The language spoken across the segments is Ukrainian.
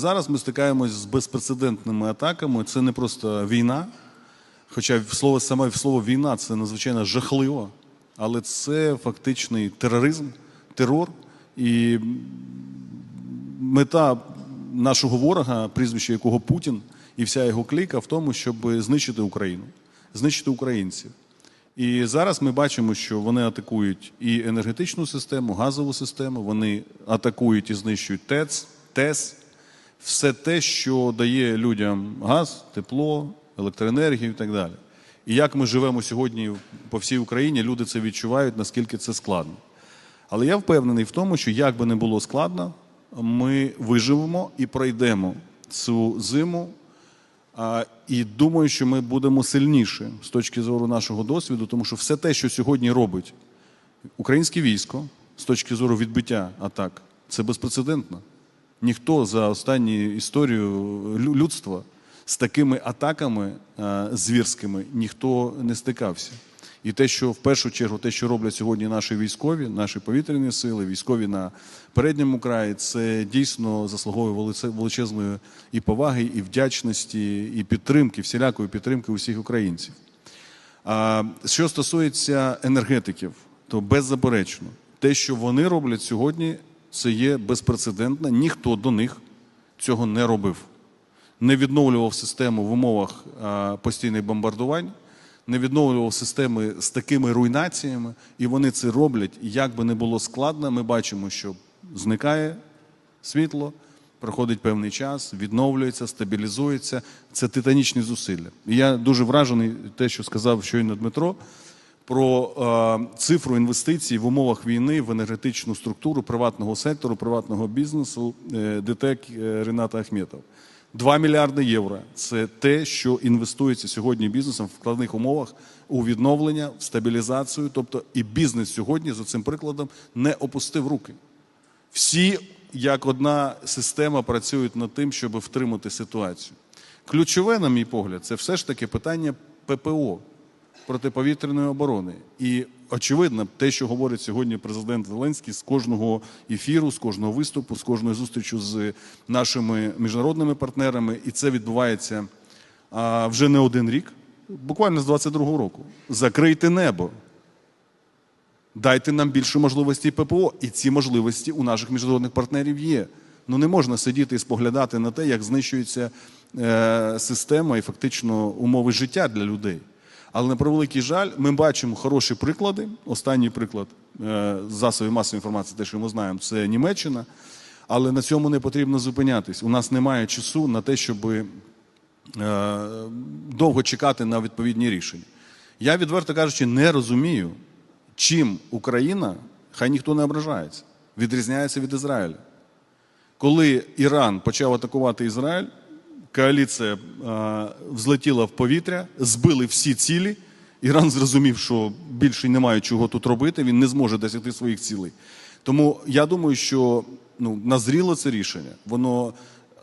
Зараз ми стикаємось з безпрецедентними атаками. Це не просто війна, хоча слово саме слово війна це надзвичайно жахливо, але це фактичний тероризм, терор і мета нашого ворога, прізвище якого Путін і вся його кліка в тому, щоб знищити Україну, знищити українців. І зараз ми бачимо, що вони атакують і енергетичну систему, газову систему, вони атакують і знищують ТЕЦ, ТЕС, все те, що дає людям газ, тепло, електроенергію і так далі. І як ми живемо сьогодні по всій Україні, люди це відчувають, наскільки це складно. Але я впевнений в тому, що як би не було складно, ми виживемо і пройдемо цю зиму. І думаю, що ми будемо сильніші з точки зору нашого досвіду, тому що все те, що сьогодні робить українське військо з точки зору відбиття атак, це безпрецедентно. Ніхто за останню історію людства з такими атаками е, звірськими ніхто не стикався. І те, що в першу чергу, те, що роблять сьогодні наші військові, наші повітряні сили, військові на передньому краї, це дійсно заслуговує величезної і поваги, і вдячності, і підтримки, всілякої підтримки усіх українців. А що стосується енергетиків, то беззаперечно, те, що вони роблять сьогодні, це є безпрецедентно. Ніхто до них цього не робив. Не відновлював систему в умовах постійних бомбардувань, не відновлював системи з такими руйнаціями, і вони це роблять. Як би не було складно, ми бачимо, що зникає світло, проходить певний час, відновлюється, стабілізується. Це титанічні зусилля. І я дуже вражений те, що сказав щойно Дмитро, про е, цифру інвестицій в умовах війни в енергетичну структуру приватного сектору, приватного бізнесу е, ДТЕК е, Рената Ахметов. 2 мільярди євро це те, що інвестується сьогодні бізнесом в складних умовах у відновлення, в стабілізацію. Тобто і бізнес сьогодні за цим прикладом не опустив руки. Всі, як одна система, працюють над тим, щоб втримати ситуацію. Ключове, на мій погляд, це все ж таки питання ППО протиповітряної оборони. І очевидно, те, що говорить сьогодні президент Зеленський з кожного ефіру, з кожного виступу, з кожної зустрічі з нашими міжнародними партнерами, і це відбувається вже не один рік, буквально з 22-го року. Закрийте небо. Дайте нам більше можливостей ППО, і ці можливості у наших міжнародних партнерів є. Ну не можна сидіти і споглядати на те, як знищується е, система і фактично умови життя для людей. Але на превеликий жаль, ми бачимо хороші приклади. Останній приклад е, засобів масової інформації, те, що ми знаємо, це Німеччина. Але на цьому не потрібно зупинятись. У нас немає часу на те, щоб е, довго чекати на відповідні рішення. Я, відверто кажучи, не розумію, чим Україна, хай ніхто не ображається, відрізняється від Ізраїля. Коли Іран почав атакувати Ізраїль, коаліція е, взлетіла в повітря, збили всі цілі. Іран зрозумів, що більше немає чого тут робити, він не зможе досягти своїх цілей. Тому я думаю, що ну, назріло це рішення, воно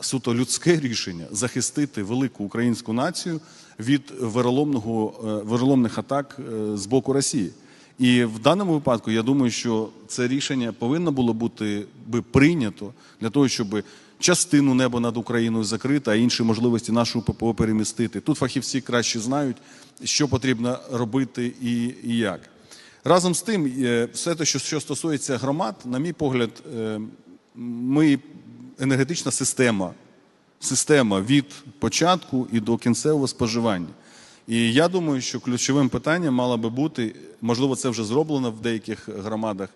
суто людське рішення захистити велику українську націю від вероломного, е, вероломних атак е, з боку Росії. І в даному випадку я думаю, що це рішення повинно було бути би прийнято для того, щоб частину неба над Україною закрити, а інші можливості нашого ППО перемістити. Тут фахівці краще знають, що потрібно робити і, і як. Разом з тим, е, все те, що, стосується громад, на мій погляд, е, ми енергетична система, система від початку і до кінцевого споживання. І я думаю, що ключовим питанням мало би бути, можливо, це вже зроблено в деяких громадах,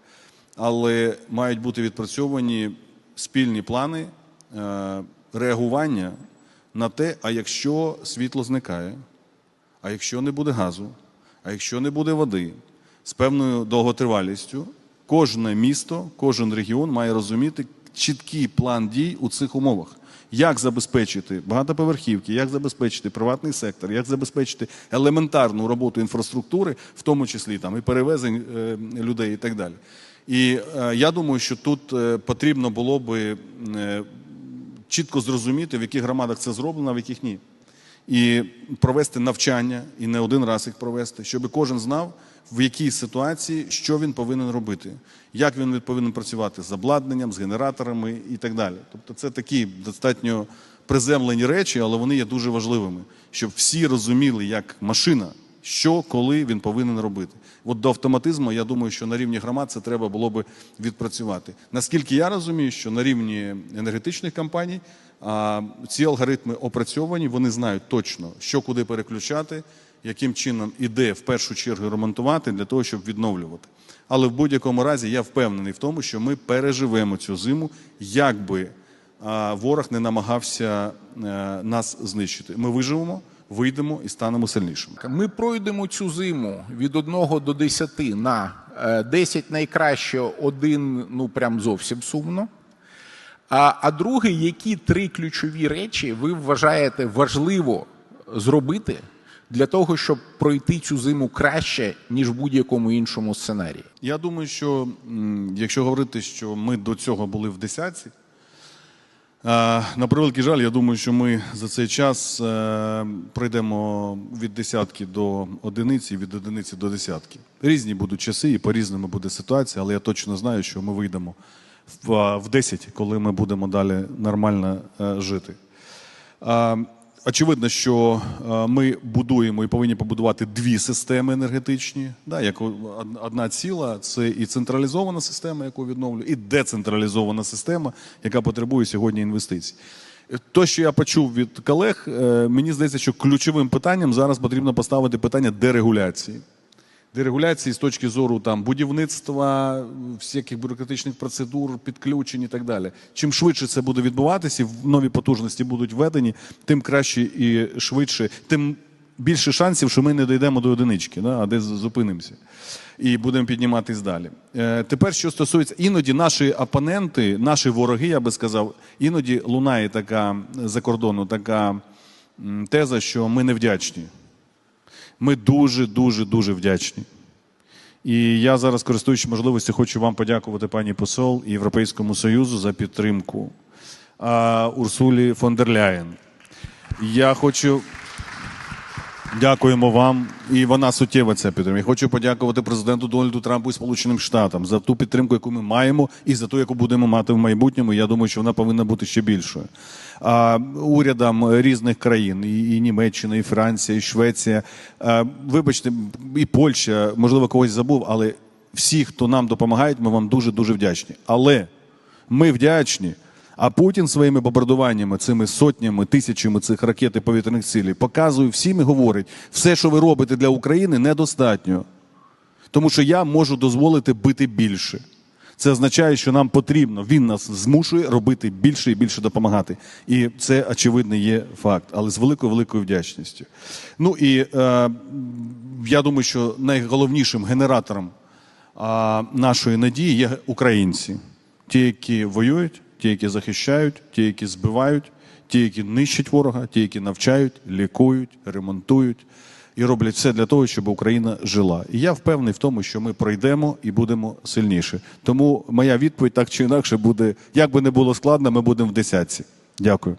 але мають бути відпрацьовані спільні плани е, реагування на те, а якщо світло зникає, а якщо не буде газу, а якщо не буде води з певною довготривалістю, кожне місто, кожен регіон має розуміти чіткий план дій у цих умовах. Як забезпечити багатоповерхівки, як забезпечити приватний сектор, як забезпечити елементарну роботу інфраструктури, в тому числі там і перевезень е, людей і так далі. І е, я думаю, що тут е, потрібно було би чітко зрозуміти, в яких громадах це зроблено, а в яких ні. І провести навчання, і не один раз їх провести, щоб кожен знав, в якій ситуації що він повинен робити, як він повинен працювати з обладнанням, з генераторами і так далі. Тобто, це такі достатньо приземлені речі, але вони є дуже важливими, щоб всі розуміли, як машина, що коли він повинен робити. От до автоматизму, я думаю, що на рівні громад це треба було би відпрацювати. Наскільки я розумію, що на рівні енергетичних компаній ці алгоритми опрацьовані, вони знають точно, що куди переключати, яким чином і де в першу чергу ремонтувати для того, щоб відновлювати. Але в будь-якому разі я впевнений в тому, що ми переживемо цю зиму, як би ворог не намагався е, нас знищити. Ми виживемо, вийдемо і станемо сильнішими. Ми пройдемо цю зиму від 1 до 10 на е, 10 найкраще, один ну прям зовсім сумно. А, а друге, які три ключові речі ви вважаєте важливо зробити для того, щоб пройти цю зиму краще, ніж в будь-якому іншому сценарії? Я думаю, що якщо говорити, що ми до цього були в десятці, е, на превеликий жаль, я думаю, що ми за цей час е, пройдемо від десятки до одиниці, від одиниці до десятки. Різні будуть часи і по-різному буде ситуація, але я точно знаю, що ми вийдемо в, е, 10, коли ми будемо далі нормально е, жити. Е, Очевидно, що е, ми будуємо і повинні побудувати дві системи енергетичні. Да, як одна ціла це і централізована система, яку відновлю, і децентралізована система, яка потребує сьогодні інвестицій. То, що я почув від колег, е, мені здається, що ключовим питанням зараз потрібно поставити питання дерегуляції. Дерегуляції з точки зору там будівництва, всяких бюрократичних процедур, підключень і так далі. Чим швидше це буде відбуватися, нові потужності будуть введені, тим краще і швидше, тим більше шансів, що ми не дійдемо до одинички, да, а десь зупинимося. І будемо підніматись далі. Е, тепер, що стосується, іноді наші опоненти, наші вороги, я би сказав, іноді лунає така за кордону така теза, що ми невдячні. Ми дуже, дуже, дуже вдячні. І я зараз, користуючись можливістю, хочу вам подякувати, пані посол і Європейському Союзу за підтримку а, Урсулі фон дер Ляєн. Я хочу. Дякуємо вам. І вона суттєва ця підтримка. Я хочу подякувати президенту Дональду Трампу і Сполученим Штатам за ту підтримку, яку ми маємо, і за ту, яку будемо мати в майбутньому. Я думаю, що вона повинна бути ще більшою. А, урядам різних країн, і Німеччина, і Франція, і Швеція. А, вибачте, і Польща, можливо, когось забув, але всі, хто нам допомагають, ми вам дуже дуже вдячні. Але ми вдячні. А Путін своїми бомбардуваннями, цими сотнями, тисячами цих ракет і повітряних цілей показує всім і говорить, все, що ви робите для України, недостатньо. Тому що я можу дозволити бити більше. Це означає, що нам потрібно, він нас змушує робити більше і більше допомагати. І це, очевидно, є факт, але з великою великою вдячністю. Ну і е, я думаю, що найголовнішим генератором а, нашої надії є українці, ті, які воюють, ті, які захищають, ті, які збивають, ті, які нищать ворога, ті, які навчають, лікують, ремонтують і роблять все для того, щоб Україна жила. І я впевнений в тому, що ми пройдемо і будемо сильніше. Тому моя відповідь так чи інакше буде, як би не було складно, ми будемо в десятці. Дякую.